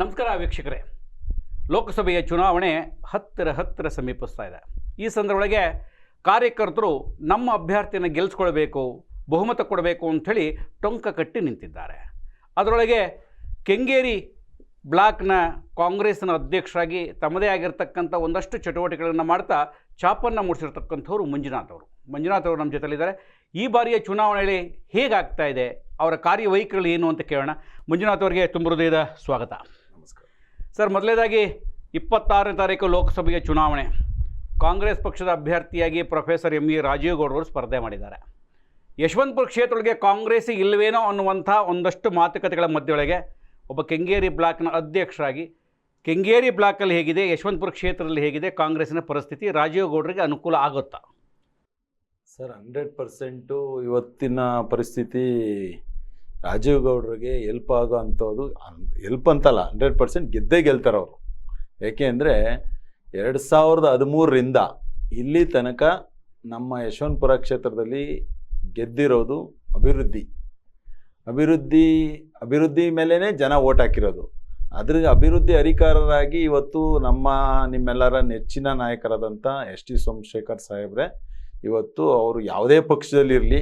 ನಮಸ್ಕಾರ ವೀಕ್ಷಕರೇ. ಲೋಕಸಭೆಯ ಚುನಾವಣೆ ಹತ್ತಿರ ಹತ್ತಿರ ಸಮೀಪಿಸ್ತಾ ಇದೆ. ಈ ಸಂದರ್ಭದೊಳಗೆ ಕಾರ್ಯಕರ್ತರು ನಮ್ಮ ಅಭ್ಯರ್ಥಿಯನ್ನು ಗೆಲ್ಲಿಸ್ಕೊಳ್ಬೇಕು ಬಹುಮತ ಕೊಡಬೇಕು ಅಂಥೇಳಿ ಟೊಂಕ ಕಟ್ಟಿ ನಿಂತಿದ್ದಾರೆ. ಅದರೊಳಗೆ ಕೆಂಗೇರಿ ಬ್ಲಾಕ್ನ ಕಾಂಗ್ರೆಸ್ನ ಅಧ್ಯಕ್ಷರಾಗಿ ತಮ್ಮದೇ ಆಗಿರ್ತಕ್ಕಂಥ ಒಂದಷ್ಟು ಚಟುವಟಿಕೆಗಳನ್ನು ಮಾಡ್ತಾ ಚಾಪನ್ನು ಮೂಡಿಸಿರ್ತಕ್ಕಂಥವ್ರು ಮಂಜುನಾಥ್ ಅವರು. ಮಂಜುನಾಥ್ ಅವರು ನಮ್ಮ ಜೊತೆಲಿದ್ದಾರೆ. ಈ ಬಾರಿಯ ಚುನಾವಣೆಯಲ್ಲಿ ಹೇಗಾಗ್ತಾ ಇದೆ? ಅವರ ಕಾರ್ಯವೈಖರಿಗಳು ಏನು ಅಂತ ಕೇಳೋಣ. ಮಂಜುನಾಥ್ ಅವರಿಗೆ ತುಂಬ ಹೃದಯದ ಸ್ವಾಗತ. ಸರ್ ಮೊದಲನೇದಾಗಿ ಇಪ್ಪತ್ತಾರನೇ ತಾರೀಕು ಲೋಕಸಭೆಗೆ ಚುನಾವಣೆ. ಕಾಂಗ್ರೆಸ್ ಪಕ್ಷದ ಅಭ್ಯರ್ಥಿಯಾಗಿ ಪ್ರೊಫೆಸರ್ ಎಂ ಇ ರಾಜೀವ್ ಗೌಡರು ಸ್ಪರ್ಧೆ ಮಾಡಿದ್ದಾರೆ. ಯಶವಂತಪುರ ಕ್ಷೇತ್ರದೊಳಗೆ ಕಾಂಗ್ರೆಸ್ ಇಲ್ಲವೇನೋ ಅನ್ನುವಂಥ ಒಂದಷ್ಟು ಮಾತುಕತೆಗಳ ಮಧ್ಯೊಳಗೆ ಒಬ್ಬ ಕೆಂಗೇರಿ ಬ್ಲಾಕ್ನ ಅಧ್ಯಕ್ಷರಾಗಿ, ಕೆಂಗೇರಿ ಬ್ಲಾಕಲ್ಲಿ ಹೇಗಿದೆ, ಯಶವಂತಪುರ ಕ್ಷೇತ್ರದಲ್ಲಿ ಹೇಗಿದೆ, ಕಾಂಗ್ರೆಸ್ಸಿನ ಪರಿಸ್ಥಿತಿ ರಾಜೀವ್ ಗೌಡರಿಗೆ ಅನುಕೂಲ ಆಗುತ್ತಾ? ಸರ್, ಹಂಡ್ರೆಡ್ ಪರ್ಸೆಂಟು ಇವತ್ತಿನ ಪರಿಸ್ಥಿತಿ ರಾಜೀವ್ ಗೌಡ್ರಿಗೆ ಎಲ್ಪ್ ಆಗೋ ಅಂಥದ್ದು ಎಲ್ಪ್ ಅಂತಲ್ಲ ಹಂಡ್ರೆಡ್ ಪರ್ಸೆಂಟ್ ಗೆದ್ದೇ ಗೆಲ್ತಾರೆ ಅವರು. ಏಕೆ ಅಂದರೆ ಎರಡು ಸಾವಿರದ ಹದಿಮೂರರಿಂದ ಇಲ್ಲಿ ತನಕ ನಮ್ಮ ಯಶವಂತಪುರ ಕ್ಷೇತ್ರದಲ್ಲಿ ಗೆದ್ದಿರೋದು ಅಭಿವೃದ್ಧಿ. ಅಭಿವೃದ್ಧಿ ಅಭಿವೃದ್ಧಿ ಮೇಲೇ ಜನ ಓಟ್ ಹಾಕಿರೋದು. ಅದ್ರ ಅಭಿವೃದ್ಧಿ ಅಧಿಕಾರರಾಗಿ ಇವತ್ತು ನಮ್ಮ, ನಿಮ್ಮೆಲ್ಲರ ನೆಚ್ಚಿನ ನಾಯಕರಾದಂಥ ಎಸ್ ಟಿ ಸೋಮಶೇಖರ್ ಸಾಹೇಬ್ರೆ ಇವತ್ತು ಅವರು ಯಾವುದೇ ಪಕ್ಷದಲ್ಲಿರಲಿ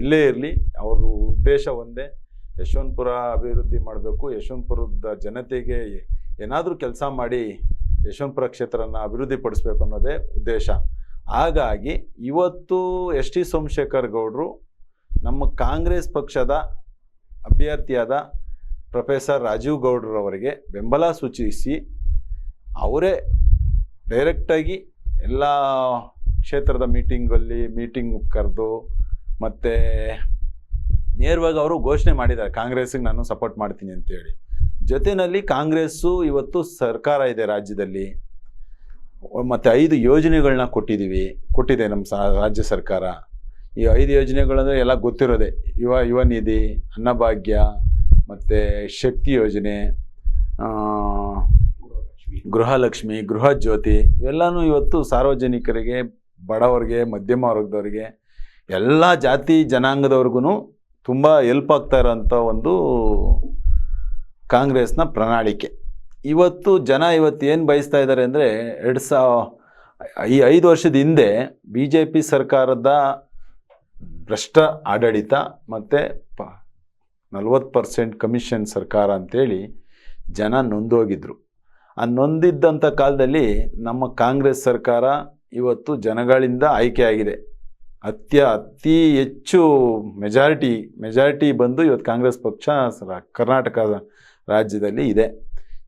ಎಲ್ಲೇ ಇರಲಿ, ಅವ್ರ ಉದ್ದೇಶ ಒಂದೇ. ಯಶವಂತಪುರ ಅಭಿವೃದ್ಧಿ ಮಾಡಬೇಕು, ಯಶವಂತಪುರದ ಜನತೆಗೆ ಏನಾದರೂ ಕೆಲಸ ಮಾಡಿ ಯಶವಂತಪುರ ಕ್ಷೇತ್ರನ ಅಭಿವೃದ್ಧಿ ಪಡಿಸ್ಬೇಕು ಅನ್ನೋದೇ ಉದ್ದೇಶ. ಹಾಗಾಗಿ ಇವತ್ತು ಎಸ್ ಟಿ ಸೋಮಶೇಖರ್ ಗೌಡರು ನಮ್ಮ ಕಾಂಗ್ರೆಸ್ ಪಕ್ಷದ ಅಭ್ಯರ್ಥಿಯಾದ ಪ್ರೊಫೆಸರ್ ರಾಜೀವ್ ಗೌಡ್ರವರಿಗೆ ಬೆಂಬಲ ಸೂಚಿಸಿ ಅವರೇ ಡೈರೆಕ್ಟಾಗಿ ಎಲ್ಲ ಕ್ಷೇತ್ರದ ಮೀಟಿಂಗಲ್ಲಿ ಮೀಟಿಂಗ್ ಕರೆದು ಮತ್ತು ನೇರವಾಗಿ ಅವರು ಘೋಷಣೆ ಮಾಡಿದ್ದಾರೆ ಕಾಂಗ್ರೆಸ್ಗೆ ನಾನು ಸಪೋರ್ಟ್ ಮಾಡ್ತೀನಿ ಅಂತೇಳಿ. ಜೊತೆಯಲ್ಲಿ ಕಾಂಗ್ರೆಸ್ಸು ಇವತ್ತು ಸರ್ಕಾರ ಇದೆ ರಾಜ್ಯದಲ್ಲಿ. ಮತ್ತು ಐದು ಯೋಜನೆಗಳನ್ನ ಕೊಟ್ಟಿದ್ದೀವಿ ಕೊಟ್ಟಿದೆ ನಮ್ಮ ಸ, ರಾಜ್ಯ ಸರ್ಕಾರ. ಈ ಐದು ಯೋಜನೆಗಳಂದರೆ ಎಲ್ಲ ಗೊತ್ತಿರೋದೆ. ಯುವ ಯುವ ನಿಧಿ, ಅನ್ನಭಾಗ್ಯ, ಮತ್ತು ಶಕ್ತಿ ಯೋಜನೆ ಗೃಹಲಕ್ಷ್ಮಿ, ಗೃಹ ಜ್ಯೋತಿ, ಇವೆಲ್ಲನೂ ಇವತ್ತು ಸಾರ್ವಜನಿಕರಿಗೆ, ಬಡವರಿಗೆ, ಮಧ್ಯಮ ವರ್ಗದವರಿಗೆ, ಎಲ್ಲ ಜಾತಿ ಜನಾಂಗದವ್ರಿಗೂ ತುಂಬ ಎಲ್ಪ್ ಆಗ್ತಾ ಇರೋಂಥ ಒಂದು ಕಾಂಗ್ರೆಸ್ನ ಪ್ರಣಾಳಿಕೆ. ಇವತ್ತು ಜನ ಇವತ್ತು ಏನು ಬಯಸ್ತಾ ಇದ್ದಾರೆ ಅಂದರೆ ಎರಡು ಸಾವ ಈ ಐದು ವರ್ಷದ ಹಿಂದೆ ಬಿ ಜೆ ಪಿ ಸರ್ಕಾರದ ಭ್ರಷ್ಟ ಆಡಳಿತ ಮತ್ತು ಪ, ನಲ್ವತ್ತು ಪರ್ಸೆಂಟ್ ಕಮಿಷನ್ ಸರ್ಕಾರ ಅಂತೇಳಿ ಜನ ನೊಂದೋಗಿದ್ರು. ಆ ನೊಂದಿದ್ದಂಥ ಕಾಲದಲ್ಲಿ ನಮ್ಮ ಕಾಂಗ್ರೆಸ್ ಸರ್ಕಾರ ಇವತ್ತು ಜನಗಳಿಂದ ಆಯ್ಕೆಯಾಗಿದೆ ಅತ್ಯ, ಅತಿ ಹೆಚ್ಚು ಮೆಜಾರಿಟಿ ಮೆಜಾರಿಟಿ ಬಂದು ಇವತ್ತು ಕಾಂಗ್ರೆಸ್ ಪಕ್ಷ ಕರ್ನಾಟಕ ರಾಜ್ಯದಲ್ಲಿ ಇದೆ.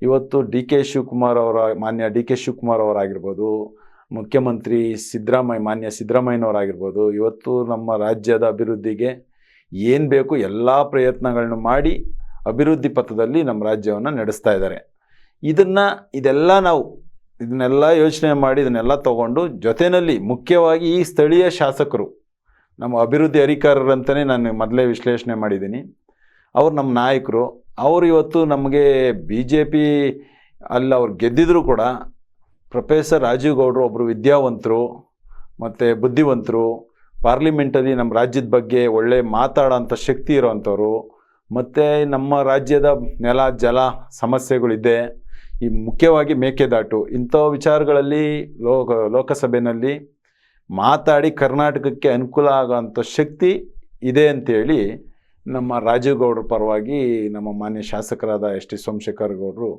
ಇವತ್ತು ಡಿ ಕೆ ಶಿವಕುಮಾರ್ ಅವರ, ಮಾನ್ಯ ಡಿ ಕೆ ಶಿವಕುಮಾರ್ ಅವರಾಗಿರ್ಬೋದು, ಮುಖ್ಯಮಂತ್ರಿ ಸಿದ್ದರಾಮಯ್ಯ, ಮಾನ್ಯ ಸಿದ್ದರಾಮಯ್ಯನವರಾಗಿರ್ಬೋದು, ಇವತ್ತು ನಮ್ಮ ರಾಜ್ಯದ ಅಭಿವೃದ್ಧಿಗೆ ಏನು ಬೇಕು ಎಲ್ಲ ಪ್ರಯತ್ನಗಳನ್ನು ಮಾಡಿ ಅಭಿವೃದ್ಧಿ ಪಥದಲ್ಲಿ ನಮ್ಮ ರಾಜ್ಯವನ್ನು ನಡೆಸ್ತಾ ಇದ್ದಾರೆ. ಇದನ್ನು, ಇದೆಲ್ಲ ನಾವು ಇದನ್ನೆಲ್ಲ ಯೋಚನೆ ಮಾಡಿ, ಇದನ್ನೆಲ್ಲ ತಗೊಂಡು ಜೊತೆಯಲ್ಲಿ ಮುಖ್ಯವಾಗಿ ಈ ಸ್ಥಳೀಯ ಶಾಸಕರು, ನಮ್ಮ ಅಭಿವೃದ್ಧಿ ಅಧಿಕಾರರಂತಲೇ ನಾನು ಮೊದಲೇ ವಿಶ್ಲೇಷಣೆ ಮಾಡಿದ್ದೀನಿ. ಅವ್ರು ನಮ್ಮ ನಾಯಕರು, ಅವರು ಇವತ್ತು ನಮಗೆ ಬಿ ಜೆ ಪಿ ಅಲ್ಲಿ ಅವ್ರು ಗೆದ್ದಿದ್ರು ಕೂಡ ಪ್ರೊಫೆಸರ್ ರಾಜೀವ್ ಗೌಡ್ರು ಒಬ್ಬರು ವಿದ್ಯಾವಂತರು, ಮತ್ತು ಬುದ್ಧಿವಂತರು, ಪಾರ್ಲಿಮೆಂಟಲ್ಲಿ ನಮ್ಮ ರಾಜ್ಯದ ಬಗ್ಗೆ ಒಳ್ಳೆ ಮಾತಾಡೋಂಥ ಶಕ್ತಿ ಇರೋವಂಥವ್ರು ಮತ್ತು ನಮ್ಮ ರಾಜ್ಯದ ನೆಲ, ಜಲ ಸಮಸ್ಯೆಗಳಿದೆ. ಈ ಮುಖ್ಯವಾಗಿ ಮೇಕೆದಾಟು, ಇಂಥ ವಿಚಾರಗಳಲ್ಲಿ ಲೋಕ ಲೋಕಸಭೆಯಲ್ಲಿ ಮಾತಾಡಿ ಕರ್ನಾಟಕಕ್ಕೆ ಅನುಕೂಲ ಆಗೋಂಥ ಶಕ್ತಿ ಇದೆ ಅಂತೇಳಿ ನಮ್ಮ ರಾಜೀವ್ಗೌಡ್ರ ಪರವಾಗಿ ನಮ್ಮ ಮಾನ್ಯ ಶಾಸಕರಾದ ಎಸ್ ಟಿ ಸೋಮಶೇಖರ್ ಗೌಡರು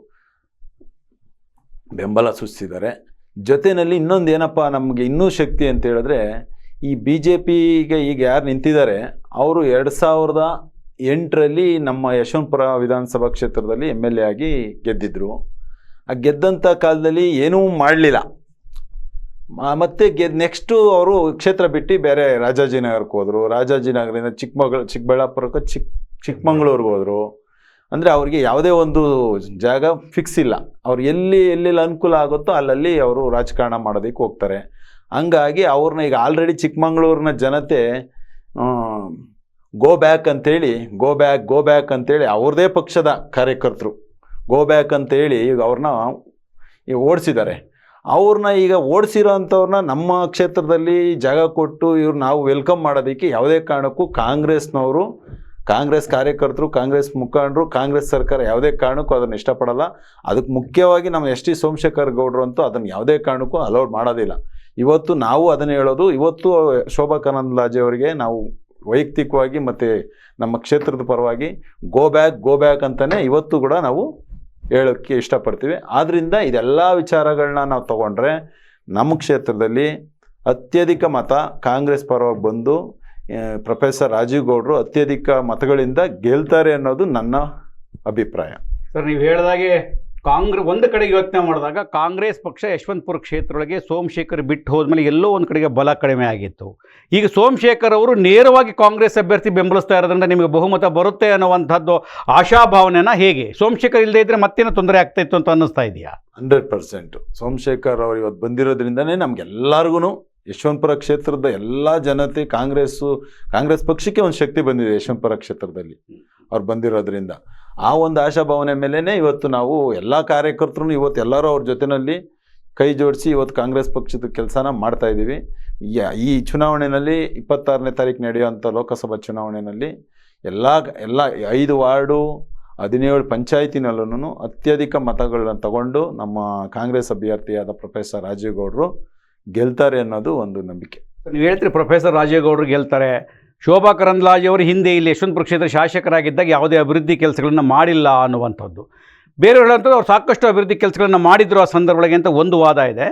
ಬೆಂಬಲ ಸೂಚಿಸಿದ್ದಾರೆ. ಜೊತೆಯಲ್ಲಿ ಇನ್ನೊಂದು ಏನಪ್ಪ, ನಮಗೆ ಇನ್ನೂ ಶಕ್ತಿ ಅಂತ ಹೇಳಿದ್ರೆ ಈ ಬಿ ಜೆ ಪಿಗೆ ಈಗ ಯಾರು ನಿಂತಿದ್ದಾರೆ, ಅವರು ಎರಡು ಸಾವಿರದ ಎಂಟರಲ್ಲಿ ನಮ್ಮ ಯಶವಂತಪುರ ವಿಧಾನಸಭಾ ಕ್ಷೇತ್ರದಲ್ಲಿ ಎಂ ಎಲ್ ಎ ಆಗಿ ಗೆದ್ದಿದ್ರು. ಆ ಗೆದ್ದಂಥ ಕಾಲದಲ್ಲಿ ಏನೂ ಮಾಡಲಿಲ್ಲ. ಮತ್ತೆ ಗೆದ್ ನೆಕ್ಸ್ಟು ಅವರು ಕ್ಷೇತ್ರ ಬಿಟ್ಟು ಬೇರೆ ರಾಜಾಜಿನಗರಕ್ಕೆ ಹೋದರು. ರಾಜಾಜಿನಗರದಿಂದ ಚಿಕ್ಕಮಗಳ, ಚಿಕ್ಕಬಳ್ಳಾಪುರಕ್ಕೆ ಚಿಕ್ಕ ಚಿಕ್ಕಮಂಗ್ಳೂರ್ಗೆ ಹೋದರು. ಅಂದರೆ ಅವ್ರಿಗೆ ಯಾವುದೇ ಒಂದು ಜಾಗ ಫಿಕ್ಸ್ ಇಲ್ಲ. ಅವ್ರು ಎಲ್ಲಿ, ಎಲ್ಲೆಲ್ಲಿ ಅನುಕೂಲ ಆಗುತ್ತೋ ಅಲ್ಲಲ್ಲಿ ಅವರು ರಾಜಕಾರಣ ಮಾಡೋದಕ್ಕೆ ಹೋಗ್ತಾರೆ. ಹಂಗಾಗಿ ಅವ್ರನ್ನ ಈಗ ಆಲ್ರೆಡಿ ಚಿಕ್ಕಮಂಗ್ಳೂರಿನ ಜನತೆ ಗೋ ಬ್ಯಾಕ್ ಅಂತೇಳಿ ಗೋ ಬ್ಯಾಕ್ ಗೋ ಬ್ಯಾಕ್ ಅಂತೇಳಿ ಅವ್ರದೇ ಪಕ್ಷದ ಕಾರ್ಯಕರ್ತರು. ಗೋ ಬ್ಯಾಕ್ ಅಂತೇಳಿ ಈಗ ಅವ್ರನ್ನ ಈಗ ಓಡಿಸಿದ್ದಾರೆ. ಅವ್ರನ್ನ ಈಗ ಓಡಿಸಿರೋ ಅಂಥವ್ರನ್ನ ನಮ್ಮ ಕ್ಷೇತ್ರದಲ್ಲಿ ಜಾಗ ಕೊಟ್ಟು ಇವ್ರು ನಾವು ವೆಲ್ಕಮ್ ಮಾಡೋದಕ್ಕೆ ಯಾವುದೇ ಕಾರಣಕ್ಕೂ ಕಾಂಗ್ರೆಸ್ನವರು, ಕಾಂಗ್ರೆಸ್ ಕಾರ್ಯಕರ್ತರು, ಕಾಂಗ್ರೆಸ್ ಮುಖಂಡರು, ಕಾಂಗ್ರೆಸ್ ಸರ್ಕಾರ ಯಾವುದೇ ಕಾರಣಕ್ಕೂ ಅದನ್ನು ಇಷ್ಟಪಡಲ್ಲ. ಅದಕ್ಕೆ ಮುಖ್ಯವಾಗಿ ನಮ್ಮ ಎಸ್ ಟಿ ಸೋಮಶೇಖರ್ ಗೌಡರು ಅಂತೂ ಅದನ್ನು ಯಾವುದೇ ಕಾರಣಕ್ಕೂ ಅಲೌಡ್ ಮಾಡೋದಿಲ್ಲ. ಇವತ್ತು ನಾವು ಅದನ್ನು ಹೇಳೋದು, ಇವತ್ತು ಶೋಭಾ ಕರಂದ್ಲಾಜೆ ಅವರಿಗೆ ನಾವು ವೈಯಕ್ತಿಕವಾಗಿ ಮತ್ತು ನಮ್ಮ ಕ್ಷೇತ್ರದ ಪರವಾಗಿ ಗೋ ಬ್ಯಾಕ್ ಗೋ ಬ್ಯಾಕ್ ಅಂತಲೇ ಇವತ್ತು ಕೂಡ ನಾವು ಹೇಳೋಕ್ಕೆ ಇಷ್ಟಪಡ್ತೀವಿ. ಆದ್ದರಿಂದ ಇದೆಲ್ಲ ವಿಚಾರಗಳನ್ನ ನಾವು ತಗೊಂಡ್ರೆ ನಮ್ಮ ಕ್ಷೇತ್ರದಲ್ಲಿ ಅತ್ಯಧಿಕ ಮತ ಕಾಂಗ್ರೆಸ್ ಪರವಾಗಿ ಬಂದು ಪ್ರೊಫೆಸರ್ ರಾಜೀವ್ ಗೌಡರು ಅತ್ಯಧಿಕ ಮತಗಳಿಂದ ಗೆಲ್ತಾರೆ ಅನ್ನೋದು ನನ್ನ ಅಭಿಪ್ರಾಯ. ಸರ್, ನೀವು ಹೇಳಿದಾಗೆ ಕಾಂಗ್ರೆಸ್ ಒಂದು ಕಡೆಗೆ ಯೋಚನೆ ಮಾಡಿದಾಗ ಕಾಂಗ್ರೆಸ್ ಪಕ್ಷ ಯಶವಂತಪುರ ಕ್ಷೇತ್ರದೊಳಗೆ ಸೋಮಶೇಖರ್ ಬಿಟ್ಟು ಹೋದ್ಮೇಲೆ ಎಲ್ಲೋ ಒಂದು ಕಡೆಗೆ ಬಲ ಕಡಿಮೆ ಆಗಿತ್ತು. ಈಗ ಸೋಮಶೇಖರ್ ಅವರು ನೇರವಾಗಿ ಕಾಂಗ್ರೆಸ್ ಅಭ್ಯರ್ಥಿ ಬೆಂಬಲಿಸ್ತಾ ಇರೋದ್ರಿಂದ ನಿಮಗೆ ಬಹುಮತ ಬರುತ್ತೆ ಅನ್ನುವಂಥದ್ದು ಆಶಾಭಾವನೆನ ಹೇಗೆ? ಸೋಮಶೇಖರ್ ಇಲ್ಲದೆ ಇದ್ರೆ ಮತ್ತೇನೋ ತೊಂದರೆ ಆಗ್ತಾ ಇತ್ತು ಅಂತ ಅನ್ನಿಸ್ತಾ ಇದೆಯಾ? Hundred percent. ಸೋಮಶೇಖರ್ ಅವರು ಇವತ್ತು ಬಂದಿರೋದ್ರಿಂದನೇ ನಮ್ಗೆಲ್ಲರಿಗೂ ಯಶವಂತಪುರ ಕ್ಷೇತ್ರದ ಎಲ್ಲ ಜನತೆ ಕಾಂಗ್ರೆಸ್ಸು ಕಾಂಗ್ರೆಸ್ ಪಕ್ಷಕ್ಕೆ ಒಂದು ಶಕ್ತಿ ಬಂದಿದೆ ಯಶವಂತಪುರ ಕ್ಷೇತ್ರದಲ್ಲಿ. ಅವ್ರು ಬಂದಿರೋದ್ರಿಂದ. ಆ ಒಂದು ಆಶಾಭಾವನೆ ಮೇಲೇ ಇವತ್ತು ನಾವು ಎಲ್ಲ ಕಾರ್ಯಕರ್ತರು ಇವತ್ತು ಎಲ್ಲರೂ ಅವ್ರ ಜೊತೆಯಲ್ಲಿ ಕೈ ಜೋಡಿಸಿ ಇವತ್ತು ಕಾಂಗ್ರೆಸ್ ಪಕ್ಷದ ಕೆಲಸನ ಮಾಡ್ತಾ ಇದ್ದೀವಿ. ಈ ಚುನಾವಣೆಯಲ್ಲಿ ಇಪ್ಪತ್ತಾರನೇ ತಾರೀಕು ನಡೆಯುವಂಥ ಲೋಕಸಭಾ ಚುನಾವಣೆಯಲ್ಲಿ ಎಲ್ಲ ಎಲ್ಲ ಐದು ವಾರ್ಡು, ಹದಿನೇಳು ಪಂಚಾಯತಿನಲ್ಲೂ ಅತ್ಯಧಿಕ ಮತಗಳನ್ನ ತಗೊಂಡು ನಮ್ಮ ಕಾಂಗ್ರೆಸ್ ಅಭ್ಯರ್ಥಿಯಾದ ಪ್ರೊಫೆಸರ್ ರಾಜೀವ್ ಗೌಡರು ಗೆಲ್ತಾರೆ ಅನ್ನೋದು ಒಂದು ನಂಬಿಕೆ. ನೀವು ಹೇಳ್ತೀರಿ ಪ್ರೊಫೆಸರ್ ರಾಜೇಗೌಡರು ಗೆಲ್ತಾರೆ. ಶೋಭಾ ಕರಂದ್ಲಾಜೆಯವರು ಹಿಂದೆ ಇಲ್ಲಿ ಯಶವಂತಪುರ ಕ್ಷೇತ್ರ ಶಾಸಕರಾಗಿದ್ದಾಗ ಯಾವುದೇ ಅಭಿವೃದ್ಧಿ ಕೆಲಸಗಳನ್ನು ಮಾಡಿಲ್ಲ ಅನ್ನುವಂಥದ್ದು. ಬೇರೆ ಹೇಳುವಂಥದ್ದು ಅವ್ರು ಸಾಕಷ್ಟು ಅಭಿವೃದ್ಧಿ ಕೆಲಸಗಳನ್ನು ಮಾಡಿದ್ರು ಆ ಸಂದರ್ಭದೊಳಗೆ ಅಂತ ಒಂದು ವಾದ ಇದೆ.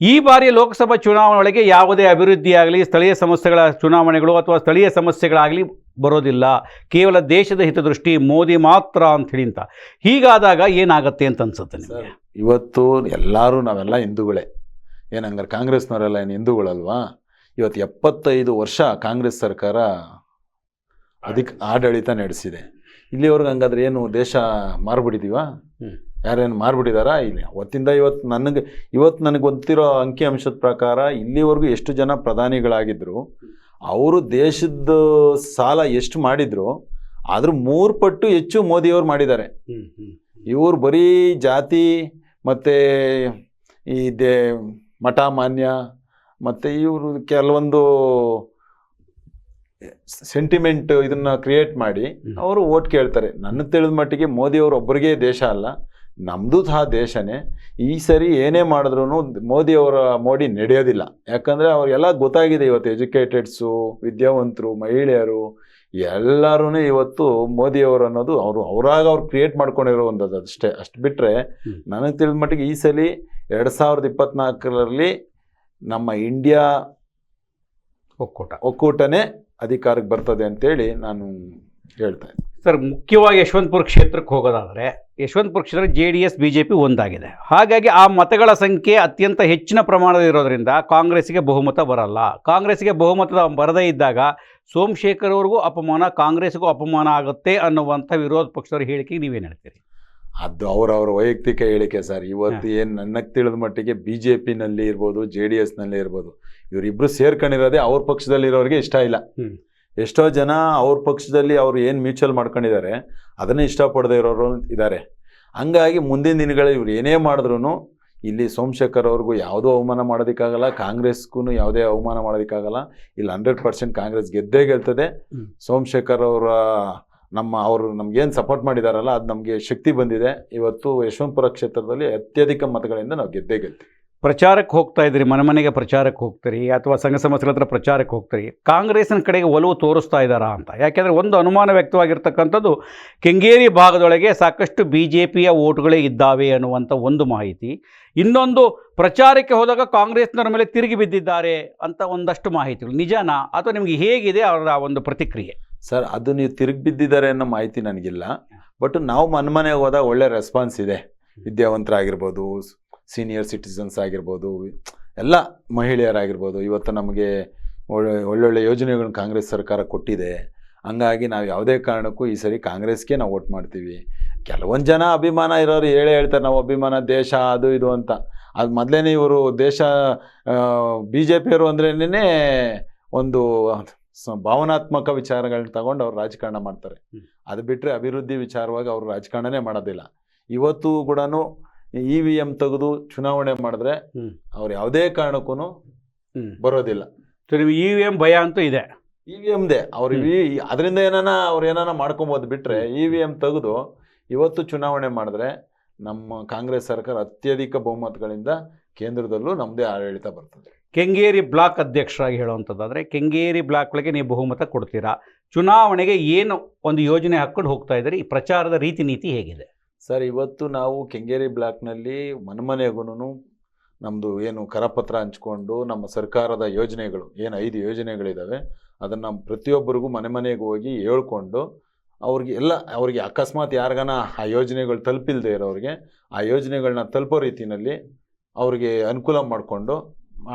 ಈ ಬಾರಿ ಲೋಕಸಭಾ ಚುನಾವಣೆಯೊಳಗೆ ಯಾವುದೇ ಅಭಿವೃದ್ಧಿಯಾಗಲಿ, ಸ್ಥಳೀಯ ಸಮಸ್ಯೆಗಳ ಚುನಾವಣೆಗಳು ಅಥವಾ ಸ್ಥಳೀಯ ಸಮಸ್ಯೆಗಳಾಗಲಿ ಬರೋದಿಲ್ಲ. ಕೇವಲ ದೇಶದ ಹಿತದೃಷ್ಟಿ, ಮೋದಿ ಮಾತ್ರ ಅಂಥೇಳಿ ಅಂತ. ಹೀಗಾದಾಗ ಏನಾಗುತ್ತೆ ಅಂತ ಅನ್ಸುತ್ತೆ ನಿಮಗೆ? ಇವತ್ತು ಎಲ್ಲರೂ ನಾವೆಲ್ಲ ಹಿಂದೂಗಳೇ. ಏನಂಗಾರೆ ಕಾಂಗ್ರೆಸ್ನವರೆಲ್ಲ ಏನು ಹಿಂದೂಗಳಲ್ವಾ? ಇವತ್ತು ಎಪ್ಪತ್ತೈದು ವರ್ಷ ಕಾಂಗ್ರೆಸ್ ಸರ್ಕಾರ ಅದಕ್ಕೆ ಆಡಳಿತ. ನಡೆಸಿದೆ. ಇಲ್ಲಿವರೆಗೆ ಹಂಗಾದ್ರೆ ಏನು ದೇಶ ಮಾರ್ಬಿಟ್ಟಿದೀವ. ಯಾರೇನು ಮಾರ್ಬಿಟ್ಟಿದಾರಾ? ಇಲ್ಲಿ. ಅವತ್ತಿಂದ ಇವತ್ತು ನನಗೆ ಇವತ್ತು ನನಗೆ ಗೊತ್ತಿರೋ ಅಂಕಿ ಅಂಶದ ಪ್ರಕಾರ ಇಲ್ಲಿವರೆಗೂ ಎಷ್ಟು ಜನ ಪ್ರಧಾನಿಗಳಾಗಿದ್ರು ಅವರು ದೇಶದ ಸಾಲ ಎಷ್ಟು ಮಾಡಿದ್ರು ಅದ್ರ ಮೂರು ಪಟ್ಟು ಹೆಚ್ಚು ಮೋದಿಯವರು ಮಾಡಿದ್ದಾರೆ. ಇವರು ಬರೀ ಜಾತಿ ಮತ್ತು ಈ ದೇ ಮಠ ಮಾನ್ಯ ಮತ್ತು ಇವರು ಕೆಲವೊಂದು ಸೆಂಟಿಮೆಂಟ್ ಇದನ್ನ ಕ್ರಿಯೇಟ್ ಮಾಡಿ. ಅವರು ಓಟ್ ಕೇಳ್ತಾರೆ ನನ್ನ ತಿಳಿದ ಮಟ್ಟಿಗೆ ಮೋದಿಯವರು ಒಬ್ಬರಿಗೆ ದೇಶ ಅಲ್ಲ ನಮ್ಮದು ಸಹ ದೇಶನೇ ಈ ಸರಿ ಏನೇ ಮಾಡಿದ್ರು ಮೋದಿಯವರ ಮೋಡಿ ನಡೆಯೋದಿಲ್ಲ ಯಾಕಂದರೆ ಅವ್ರಿಗೆಲ್ಲ ಗೊತ್ತಾಗಿದೆ ಇವತ್ತು ಎಜುಕೇಟೆಡ್ಸು ವಿದ್ಯಾವಂತರು ಮಹಿಳೆಯರು ಎಲ್ಲರೂ ಇವತ್ತು ಮೋದಿಯವರು ಅನ್ನೋದು ಅವರು ಅವರಾಗ ಅವ್ರು ಕ್ರಿಯೇಟ್ ಮಾಡ್ಕೊಂಡಿರೋ ಒಂದು ಅದು ಅಷ್ಟೇ ಅಷ್ಟು ಬಿಟ್ಟರೆ. ನನಗೆ ತಿಳಿದ ಮಟ್ಟಿಗೆ ಈ ಸಲ ಎರಡು ಸಾವಿರದ ಇಪ್ಪತ್ನಾಲ್ಕರಲ್ಲಿ ನಮ್ಮ ಇಂಡಿಯಾ ಒಕ್ಕೂಟ. ಒಕ್ಕೂಟನೇ ಅಧಿಕಾರಕ್ಕೆ ಬರ್ತದೆ ಅಂತೇಳಿ ನಾನು ಹೇಳ್ತಾ ಇದ್ದೀನಿ ಸರ್ ಮುಖ್ಯವಾಗಿ ಯಶವಂತಪುರ ಕ್ಷೇತ್ರಕ್ಕೆ ಹೋಗೋದಾದರೆ ಯಶವಂತಪುರ ಕ್ಷೇತ್ರ J D S B J P ಒಂದಾಗಿದೆ. ಹಾಗಾಗಿ ಆ ಮತಗಳ ಸಂಖ್ಯೆ ಅತ್ಯಂತ ಹೆಚ್ಚಿನ ಪ್ರಮಾಣದ ಇರೋದರಿಂದ ಕಾಂಗ್ರೆಸ್ಗೆ ಬಹುಮತ ಬರಲ್ಲ. ಕಾಂಗ್ರೆಸ್ಗೆ ಬಹುಮತ ಬರದೇ ಇದ್ದಾಗ ಸೋಮಶೇಖರ್ ಅವ್ರಿಗೂ ಅಪಮಾನ ಕಾಂಗ್ರೆಸ್ಗೂ ಅಪಮಾನ ಆಗುತ್ತೆ ಅನ್ನುವಂಥ ವಿರೋಧ ಪಕ್ಷದವ್ರ ಹೇಳಿಕೆಗೆ ನೀವೇನು ಹೇಳ್ತೀರಿ? ಅದು ಅವರವರ ವೈಯಕ್ತಿಕ ಹೇಳಿಕೆ ಸರ್. ಇವತ್ತು ಏನು ನನಗೆ ತಿಳಿದ ಮಟ್ಟಿಗೆ ಬಿ ಜೆ ಪಿನಲ್ಲಿ ಇರ್ಬೋದು ಜೆ ಡಿ ಎಸ್ನಲ್ಲಿ ಇರ್ಬೋದು ಇವರಿಬ್ಬರು ಸೇರ್ಕೊಂಡಿರೋದೇ ಅವ್ರ ಪಕ್ಷದಲ್ಲಿರೋರಿಗೆ ಇಷ್ಟ ಇಲ್ಲ. ಎಷ್ಟೋ ಜನ ಅವ್ರ ಪಕ್ಷದಲ್ಲಿ ಅವ್ರು ಏನು ಮ್ಯೂಚುವಲ್ ಮಾಡ್ಕೊಂಡಿದ್ದಾರೆ ಅದನ್ನೇ ಇಷ್ಟಪಡದೇ ಇರೋರು ಇದ್ದಾರೆ ಹಂಗಾಗಿ ಮುಂದಿನ ದಿನಗಳಲ್ಲಿ ಇವ್ರು ಏನೇ ಮಾಡಿದ್ರು ಇಲ್ಲಿ ಸೋಮಶೇಖರ್ ಅವ್ರಿಗೂ ಯಾವುದೂ ಅವಮಾನ ಮಾಡೋದಕ್ಕಾಗಲ್ಲ ಕಾಂಗ್ರೆಸ್ಗೂ ಯಾವುದೇ ಅವಮಾನ ಮಾಡೋದಕ್ಕಾಗಲ್ಲ ಇಲ್ಲಿ ಹಂಡ್ರೆಡ್ ಪರ್ಸೆಂಟ್ ಕಾಂಗ್ರೆಸ್ ಗೆದ್ದೇ ಗೆಲ್ತದೆ. ಸೋಮಶೇಖರ್ ಅವರ ನಮ್ಮ ಅವರು ನಮ್ಗೇನು ಸಪೋರ್ಟ್ ಮಾಡಿದಾರಲ್ಲ, ಅದು ನಮಗೆ ಶಕ್ತಿ ಬಂದಿದೆ. ಇವತ್ತು ಯಶವಂತಪುರ ಕ್ಷೇತ್ರದಲ್ಲಿ ಅತ್ಯಧಿಕ ಮತಗಳಿಂದ ನಾವು ಗೆದ್ದೇ ಗೆಲ್ತೀವಿ ಪ್ರಚಾರಕ್ಕೆ ಹೋಗ್ತಾ ಇದ್ರಿ ಮನೆ ಮನೆಗೆ ಪ್ರಚಾರಕ್ಕೆ ಹೋಗ್ತೀರಿ, ಅಥವಾ ಸಂಘ ಸಂಸ್ಥೆಗಳ ಹತ್ರ ಪ್ರಚಾರಕ್ಕೆ ಹೋಗ್ತೀರಿ ಕಾಂಗ್ರೆಸ್ನ ಕಡೆಗೆ ಒಲವು ತೋರಿಸ್ತಾ ಇದ್ದಾರಾ ಅಂತ? ಯಾಕೆಂದರೆ ಒಂದು ಅನುಮಾನ ವ್ಯಕ್ತವಾಗಿರ್ತಕ್ಕಂಥದ್ದು, ಕೆಂಗೇರಿ ಭಾಗದೊಳಗೆ ಸಾಕಷ್ಟು ಬಿ ಜೆ ಪಿಯ ಓಟ್ಗಳೇ ಇದ್ದಾವೆ ಅನ್ನುವಂಥ ಒಂದು ಮಾಹಿತಿ. ಇನ್ನೊಂದು, ಪ್ರಚಾರಕ್ಕೆ ಹೋದಾಗ ಕಾಂಗ್ರೆಸ್ನವರ ಮೇಲೆ ತಿರುಗಿ ಬಿದ್ದಿದ್ದಾರೆ ಅಂತ ಒಂದಷ್ಟು ಮಾಹಿತಿಗಳು. ನಿಜನಾ? ಅಥವಾ ನಿಮಗೆ ಹೇಗಿದೆ ಅವರ ಒಂದು ಪ್ರತಿಕ್ರಿಯೆ? ಸರ್, ಅದು ನೀವು ತಿರುಗಿ ಬಿದ್ದಿದ್ದಾರೆ ಅನ್ನೋ ಮಾಹಿತಿ ನನಗಿಲ್ಲ. ಬಟ್ ನಾವು ಮನೆ ಮನೆಗೆ ಹೋದಾಗ ಒಳ್ಳೆ ರೆಸ್ಪಾನ್ಸ್ ಇದೆ. ವಿದ್ಯಾವಂತರಾಗಿರ್ಬೋದು ಸೀನಿಯರ್ ಸಿಟಿಸನ್ಸ್ ಆಗಿರ್ಬೋದು, ಎಲ್ಲ ಮಹಿಳೆಯರಾಗಿರ್ಬೋದು. ಇವತ್ತು ನಮಗೆ ಒಳ್ಳೆ, ಒಳ್ಳೊಳ್ಳೆ ಯೋಜನೆಗಳನ್ನ ಕಾಂಗ್ರೆಸ್ ಸರ್ಕಾರ ಕೊಟ್ಟಿದೆ. ಹಂಗಾಗಿ ನಾವು ಯಾವುದೇ ಕಾರಣಕ್ಕೂ ಈ ಸರಿ ಕಾಂಗ್ರೆಸ್ಗೆ ನಾವು ವೋಟ್ ಮಾಡ್ತೀವಿ. ಕೆಲವೊಂದು ಜನ ಅಭಿಮಾನ ಇರೋರು ಹೇಳೇ ಹೇಳ್ತಾರೆ, ನಾವು ಅಭಿಮಾನ, ದೇಶ ಅದು ಇದು ಅಂತ. ಅದು ಮೊದಲೇ ಇವರು ದೇಶ ಬಿ ಜೆ ಪಿಯವರು ಅಂದ್ರೇನೆ ಒಂದು ಸ- ಭಾವನಾತ್ಮಕ ವಿಚಾರಗಳನ್ನ ತಗೊಂಡು ಅವ್ರು ರಾಜಕಾರಣ ಮಾಡ್ತಾರೆ. ಅದು ಬಿಟ್ಟರೆ ಅಭಿವೃದ್ಧಿ ವಿಚಾರವಾಗಿ ಅವರು ರಾಜಕಾರಣನೇ ಮಾಡೋದಿಲ್ಲ. ಇವತ್ತು ಕೂಡ ಇ ವಿ ಎಂ ತೆಗೆದು ಚುನಾವಣೆ ಮಾಡಿದ್ರೆ. ಅವ್ರು ಯಾವುದೇ ಕಾರಣಕ್ಕೂ ಬರೋದಿಲ್ಲ. ಇ ವಿ ಎಂ ಭಯ ಅಂತೂ ಇದೆ. ಇ ವಿ ಎಮ್ದೆ ಅವ್ರು. ಅದರಿಂದ ಏನಾನ ಅವ್ರು ಏನಾನ ಮಾಡ್ಕೊಬೋದು ಬಿಟ್ರೆ ಇ ವಿ ಎಂ ತೆಗೆದು ಇವತ್ತು ಚುನಾವಣೆ ಮಾಡಿದ್ರೆ ನಮ್ಮ ಕಾಂಗ್ರೆಸ್ ಸರ್ಕಾರ ಅತ್ಯಧಿಕ ಬಹುಮತಗಳಿಂದ ಕೇಂದ್ರದಲ್ಲೂ ನಮ್ಮದೇ ಆಡಳಿತ ಬರ್ತದೆ. ಕೆಂಗೇರಿ ಬ್ಲಾಕ್ ಅಧ್ಯಕ್ಷರಾಗಿ ಹೇಳುವಂಥದ್ದಾದರೆ, ಕೆಂಗೇರಿ ಬ್ಲಾಕ್ ಒಳಗೆ ನೀವು ಬಹುಮತ ಕೊಡ್ತೀರಾ? ಚುನಾವಣೆಗೆ ಏನು ಒಂದು ಯೋಜನೆ ಹಾಕ್ಕೊಂಡು ಹೋಗ್ತಾ ಇದ್ದೀರಿ? ಈ ಪ್ರಚಾರದ ರೀತಿ ನೀತಿ ಹೇಗಿದೆ? ಸರ್, ಇವತ್ತು ನಾವು ಕೆಂಗೇರಿ ಬ್ಲಾಕ್ನಲ್ಲಿ ಮನಮನೆಗೂ ನಮ್ಮದು ಏನು ಕರಪತ್ರ ಹಂಚ್ಕೊಂಡು ನಮ್ಮ ಸರ್ಕಾರದ ಯೋಜನೆಗಳು, ಏನು ಐದು ಯೋಜನೆಗಳಿದ್ದಾವೆ ಅದನ್ನು ಪ್ರತಿಯೊಬ್ಬರಿಗೂ ಮನೆ ಮನೆಗೆ ಹೋಗಿ ಹೇಳ್ಕೊಂಡು ಅವ್ರಿಗೆ ಎಲ್ಲ, ಅವ್ರಿಗೆ ಅಕಸ್ಮಾತ್ ಯಾರಿಗಾನ ಆ ಯೋಜನೆಗಳು ತಲುಪಿಲ್ಲದೆ ಇರೋರಿಗೆ ಆ ಯೋಜನೆಗಳನ್ನ ತಲುಪೋ ರೀತಿಯಲ್ಲಿ ಅವ್ರಿಗೆ ಅನುಕೂಲ ಮಾಡಿಕೊಂಡು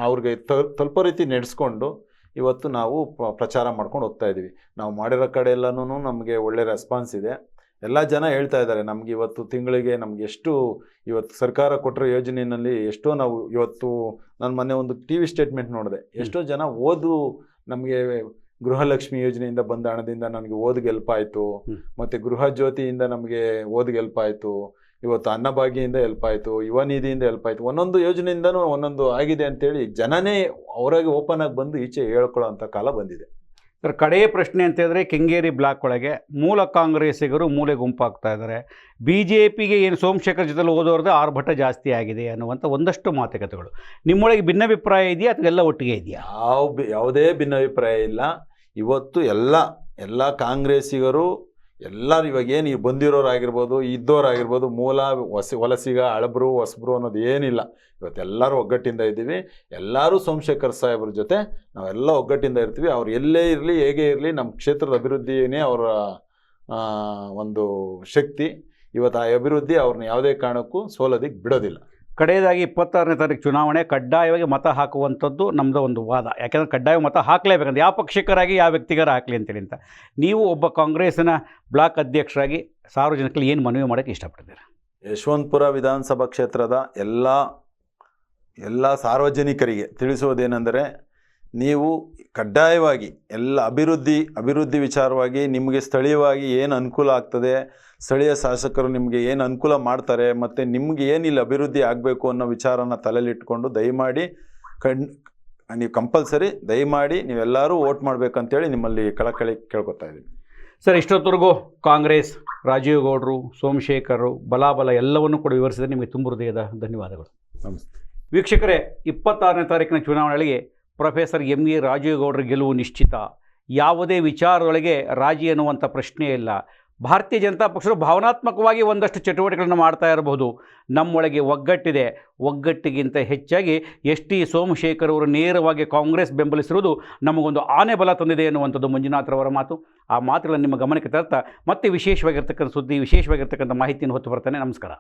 ಅವ್ರಿಗೆ ತಲ್- ತಲುಪೋ ರೀತಿ ನಡೆಸ್ಕೊಂಡು ಇವತ್ತು ನಾವು ಪ್ರಚಾರ ಮಾಡ್ಕೊಂಡು ಹೋಗ್ತಾ ಇದ್ದೀವಿ ನಾವು ಮಾಡಿರೋ ಕಡೆ ಎಲ್ಲನೂ ನಮಗೆ ಒಳ್ಳೆ ರೆಸ್ಪಾನ್ಸ್ ಇದೆ. ಎಲ್ಲ ಜನ ಹೇಳ್ತಾ ಇದ್ದಾರೆ ನಮ್ಗೆ ಇವತ್ತು ತಿಂಗಳಿಗೆ ನಮ್ಗೆ ಎಷ್ಟು ಇವತ್ತು ಸರ್ಕಾರ ಕೊಟ್ಟಿರೋ ಯೋಜನೆಯಲ್ಲಿ ಎಷ್ಟೋ ನಾವು ಇವತ್ತು ನಾನು ಮೊನ್ನೆ ಒಂದು ಟಿ ವಿ ಸ್ಟೇಟ್ಮೆಂಟ್ ನೋಡಿದೆ. ಎಷ್ಟೋ ಜನ ಓದು ನಮಗೆ ಗೃಹಲಕ್ಷ್ಮಿ ಯೋಜನೆಯಿಂದ ಬಂದ ಹಣದಿಂದ ನನಗೆ ಓದ್ ಹೆಲ್ಪ್ ಆಯಿತು. ಮತ್ತು ಗೃಹ ಜ್ಯೋತಿಯಿಂದ ನಮಗೆ ಓದ್ ಹೆಲ್ಪ್ ಆಯಿತು ಇವತ್ತು ಅನ್ನಭಾಗ್ಯದಿಂದ ಹೆಲ್ಪ್ ಆಯಿತು ಯುವ ನಿಧಿಯಿಂದ ಹೆಲ್ಪ್ ಆಯಿತು ಒಂದೊಂದು ಯೋಜನೆಯಿಂದನೂ ಒಂದೊಂದು ಆಗಿದೆ ಅಂತೇಳಿ ಜನನೇ ಅವರಾಗಿ ಓಪನ್ ಆಗಿ ಬಂದು ಈಚೆ ಹೇಳ್ಕೊಳ್ಳೋ ಅಂಥ ಕಾಲ ಬಂದಿದೆ. ಸರ್ ಕಡೆಯ ಪ್ರಶ್ನೆ ಅಂತ ಹೇಳಿದ್ರೆ ಕೆಂಗೇರಿ ಬ್ಲಾಕ್ ಒಳಗೆ ಮೂಲ ಕಾಂಗ್ರೆಸ್ಸಿಗರು ಮೂಲೆ ಗುಂಪಾಗ್ತಾ ಇದ್ದಾರೆ. ಬಿ ಜೆ ಪಿಗೆ ಏನು ಸೋಮಶೇಖರ್ ಜೊತೆಲಿ ಓದೋರ್ದು ಆರ್ಭಟ ಜಾಸ್ತಿ ಆಗಿದೆ ಅನ್ನುವಂಥ ಒಂದಷ್ಟು ಮಾತುಕತೆಗಳು. ನಿಮ್ಮೊಳಗೆ ಭಿನ್ನಾಭಿಪ್ರಾಯ ಇದೆಯಾ ಅಥವಾ ಎಲ್ಲ ಒಟ್ಟಿಗೆ ಇದೆಯಾ? ಯಾವ ಯಾವುದೇ ಭಿನ್ನಾಭಿಪ್ರಾಯ ಇಲ್ಲ. ಇವತ್ತು ಎಲ್ಲ ಎಲ್ಲ ಕಾಂಗ್ರೆಸ್ಸಿಗರು ಎಲ್ಲರೂ ಇವಾಗ ಏನು ಈ ಬಂದಿರೋರಾಗಿರ್ಬೋದು, ಇದ್ದೋರಾಗಿರ್ಬೋದು, ಮೂಲ ಹೊಸ ವಲಸಿಗ ಹಳಬ್ರು ಹೊಸಬ್ರು ಅನ್ನೋದು ಏನಿಲ್ಲ. ಇವತ್ತೆಲ್ಲರೂ ಒಗ್ಗಟ್ಟಿಂದ ಇದ್ದೀವಿ. ಎಲ್ಲರೂ ಸೋಮಶೇಖರ್ ಸಾಹೇಬ್ರ ಜೊತೆ ನಾವೆಲ್ಲ ಒಗ್ಗಟ್ಟಿಂದ ಇರ್ತೀವಿ. ಅವ್ರು ಎಲ್ಲೇ ಇರಲಿ, ಹೇಗೆ ಇರಲಿ ನಮ್ಮ ಕ್ಷೇತ್ರದ ಅಭಿವೃದ್ಧಿಯೇ ಅವರ ಒಂದು ಶಕ್ತಿ. ಇವತ್ತು ಆ ಅಭಿವೃದ್ಧಿ ಅವ್ರನ್ನ ಯಾವುದೇ ಕಾರಣಕ್ಕೂ ಸೋಲೋದಿಕ್ಕೆ ಬಿಡೋದಿಲ್ಲ. ಕಡೆಯದಾಗಿ ಇಪ್ಪತ್ತಾರನೇ ತಾರೀಕು ಚುನಾವಣೆ ಕಡ್ಡಾಯವಾಗಿ ಮತ ಹಾಕುವಂಥದ್ದು ನಮ್ಮದು ಒಂದು ವಾದ. ಯಾಕೆಂದರೆ ಕಡ್ಡಾಯ ಮತ ಹಾಕಲೇಬೇಕಂದ್ರೆ ಯಾವ ಪಕ್ಷಿಕರಾಗಿ ಯಾವ ವ್ಯಕ್ತಿಗಾರ ಹಾಕಲಿ ಅಂತೇಳಿ ಅಂತ. ನೀವು ಒಬ್ಬ ಕಾಂಗ್ರೆಸ್ಸಿನ ಬ್ಲಾಕ್ ಅಧ್ಯಕ್ಷರಾಗಿ ಸಾರ್ವಜನಿಕರಲ್ಲಿ ಏನು ಮನವಿ ಮಾಡೋಕ್ಕೆ ಇಷ್ಟಪಡ್ತೀರಾ? ಯಶವಂತಪುರ ವಿಧಾನಸಭಾ ಕ್ಷೇತ್ರದ ಎಲ್ಲ ಎಲ್ಲ ಸಾರ್ವಜನಿಕರಿಗೆ ತಿಳಿಸುವುದೇನೆಂದರೆ ನೀವು ಕಡ್ಡಾಯವಾಗಿ ಎಲ್ಲ ಅಭಿವೃದ್ಧಿ ಅಭಿವೃದ್ಧಿ ವಿಚಾರವಾಗಿ ನಿಮಗೆ ಸ್ಥಳೀಯವಾಗಿ ಏನು ಅನುಕೂಲ ಆಗ್ತದೆ ಸ್ಥಳೀಯ ಶಾಸಕರು ನಿಮಗೆ ಏನು ಅನುಕೂಲ ಮಾಡ್ತಾರೆ ಮತ್ತು ನಿಮಗೆ ಏನಿಲ್ಲ ಅಭಿವೃದ್ಧಿ ಆಗಬೇಕು ಅನ್ನೋ ವಿಚಾರನ ತಲೆಯಲ್ಲಿಟ್ಕೊಂಡು ದಯಮಾಡಿ ಕಣ್ ನೀವು ಕಂಪಲ್ಸರಿ ದಯಮಾಡಿ ನೀವೆಲ್ಲರೂ ವೋಟ್ ಮಾಡಬೇಕಂತೇಳಿ ನಿಮ್ಮಲ್ಲಿ ಕಳಕಳಿ ಕೇಳ್ಕೊತಾ ಇದ್ದೀನಿ. ಸರ್ ಇಷ್ಟೊತ್ತವರೆಗೂ ಕಾಂಗ್ರೆಸ್ ರಾಜೀವ್ ಗೌಡರು ಸೋಮಶೇಖರ್ ಬಲಾಬಲ ಎಲ್ಲವನ್ನು ಕೂಡ ವಿವರಿಸಿದರೆ ನಿಮಗೆ ತುಂಬ ಹೃದಯದ ಧನ್ಯವಾದಗಳು. ನಮಸ್ತೆ. ವೀಕ್ಷಕರೇ ಇಪ್ಪತ್ತಾರನೇ ತಾರೀಕಿನ ಚುನಾವಣೆಗಳಿಗೆ ಪ್ರೊಫೆಸರ್ ಎಂ ಎ ರಾಜೀವ್ ಗೌಡರ ಗೆಲುವು ನಿಶ್ಚಿತ. ಯಾವುದೇ ವಿಚಾರದೊಳಗೆ ರಾಜಿ ಎನ್ನುವಂಥ ಪ್ರಶ್ನೆ ಇಲ್ಲ. ಭಾರತೀಯ ಜನತಾ ಪಕ್ಷರು ಭಾವನಾತ್ಮಕವಾಗಿ ಒಂದಷ್ಟು ಚಟುವಟಿಕೆಗಳನ್ನು ಮಾಡ್ತಾ ಇರಬಹುದು. ನಮ್ಮೊಳಗೆ ಒಗ್ಗಟ್ಟಿದೆ. ಒಗ್ಗಟ್ಟಿಗಿಂತ ಹೆಚ್ಚಾಗಿ ಎಸ್ ಟಿ ಸೋಮಶೇಖರ್ ಅವರು ನೇರವಾಗಿ ಕಾಂಗ್ರೆಸ್ ಬೆಂಬಲಿಸಿರುವುದು ನಮಗೊಂದು ಆನೆ ಬಲ ತಂದಿದೆ ಅನ್ನುವಂಥದ್ದು ಮಂಜುನಾಥ್ರವರ ಮಾತು. ಆ ಮಾತುಗಳನ್ನು ನಿಮ್ಮ ಗಮನಕ್ಕೆ ತರ್ತಾ ಮತ್ತೆ ವಿಶೇಷವಾಗಿರ್ತಕ್ಕಂಥ ಸುದ್ದಿ, ವಿಶೇಷವಾಗಿರ್ತಕ್ಕಂಥ ಮಾಹಿತಿಯನ್ನು ಹೊತ್ತು ಬರ್ತಾನೆ. ನಮಸ್ಕಾರ.